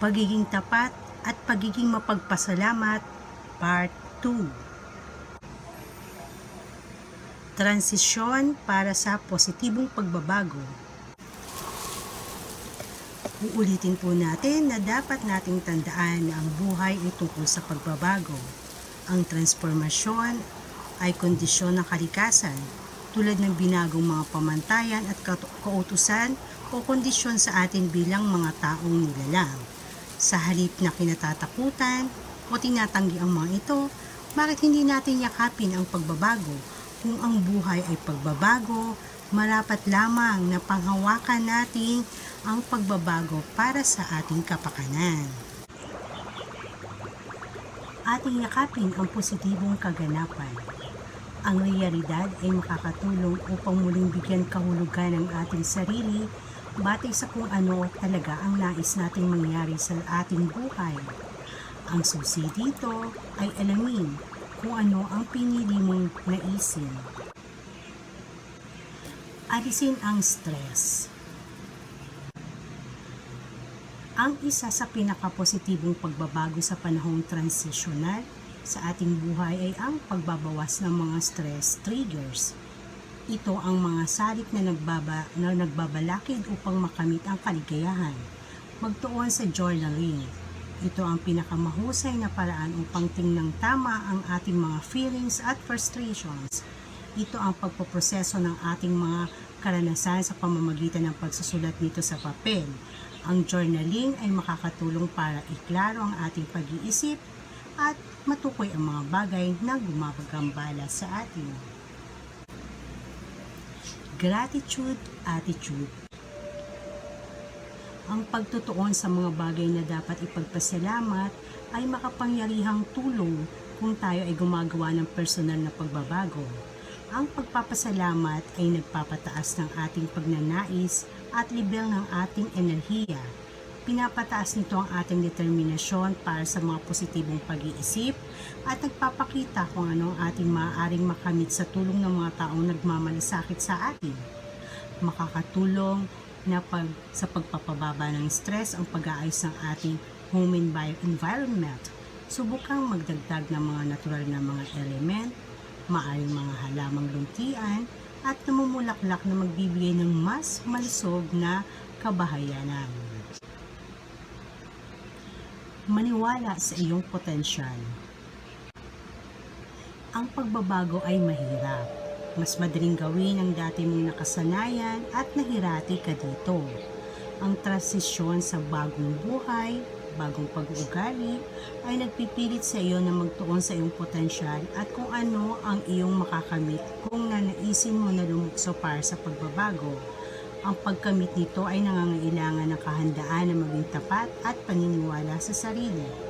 Pagiging tapat at pagiging mapagpasalamat, Part 2. Transisyon para sa positibong pagbabago. Uulitin po natin na dapat nating tandaan na ang buhay ay tungkol sa pagbabago. Ang transformasyon ay kondisyon ng kalikasan tulad ng binagong mga pamantayan at kautusan o kondisyon sa atin bilang mga taong nilalang. Sa halip na kinatatakutan o tinatanggi ang mga ito, bakit hindi natin yakapin ang pagbabago? Kung ang buhay ay pagbabago, marapat lamang na panghawakan natin ang pagbabago para sa ating kapakanan. Ating yakapin ang positibong kaganapan. Ang realidad ay makakatulong upang muling bigyan kahulugan ng ating sarili batay sa kung ano talaga ang nais nating mangyari sa ating buhay. Ang susi dito ay alamin kung ano ang pinili mong naisin. Alisin ang stress. Ang isa sa pinakapositibong pagbabago sa panahong transitional sa ating buhay ay ang pagbabawas ng mga stress triggers. Ito ang mga salik na, nagbaba, na nagbabalakid upang makamit ang kaligayahan. Magtuon sa journaling. Ito ang pinakamahusay na paraan upang tingnang tama ang ating mga feelings at frustrations. Ito ang pagpoproseso ng ating mga karanasan sa pamamagitan ng pagsusulat nito sa papel. Ang journaling ay makakatulong para iklaro ang ating pag-iisip at matukoy ang mga bagay na gumagambala sa atin. Gratitude Attitude Ang pagtutuon sa mga bagay na dapat ipagpasalamat ay makapangyarihang tulong kung tayo ay gumagawa ng personal na pagbabago. Ang pagpapasalamat ay nagpapataas ng ating pagnanais at level ng ating enerhiya. Pinapataas nito ang ating determinasyon para sa mga positibong pag-iisip at nagpapakita kung ano ang ating maaaring makamit sa tulong ng mga taong nagmamalasakit sa atin. Makakatulong na pag, sa pagpapababa ng stress ang pag-aayos ng ating home envi- environment. Subukang magdagdag ng mga natural na mga element, maaring mga halamang luntian, at namumulaklak na magbibigay ng mas malusog na kabahayanan. Maniwala sa iyong potensyal. Ang pagbabago ay mahirap. Mas madaling gawin ang dati mong nakasanayan at nahirati ka dito. Ang transisyon sa bagong buhay, bagong pag-uugali, ay nagpipilit sa iyo na magtuon sa iyong potensyal at kung ano ang iyong makakamit kung nanaisin mo na lumukso para sa pagbabago. Ang pagkamit nito ay nangangailangan ng kahandaan na maging tapat at paniniwala sa sarili.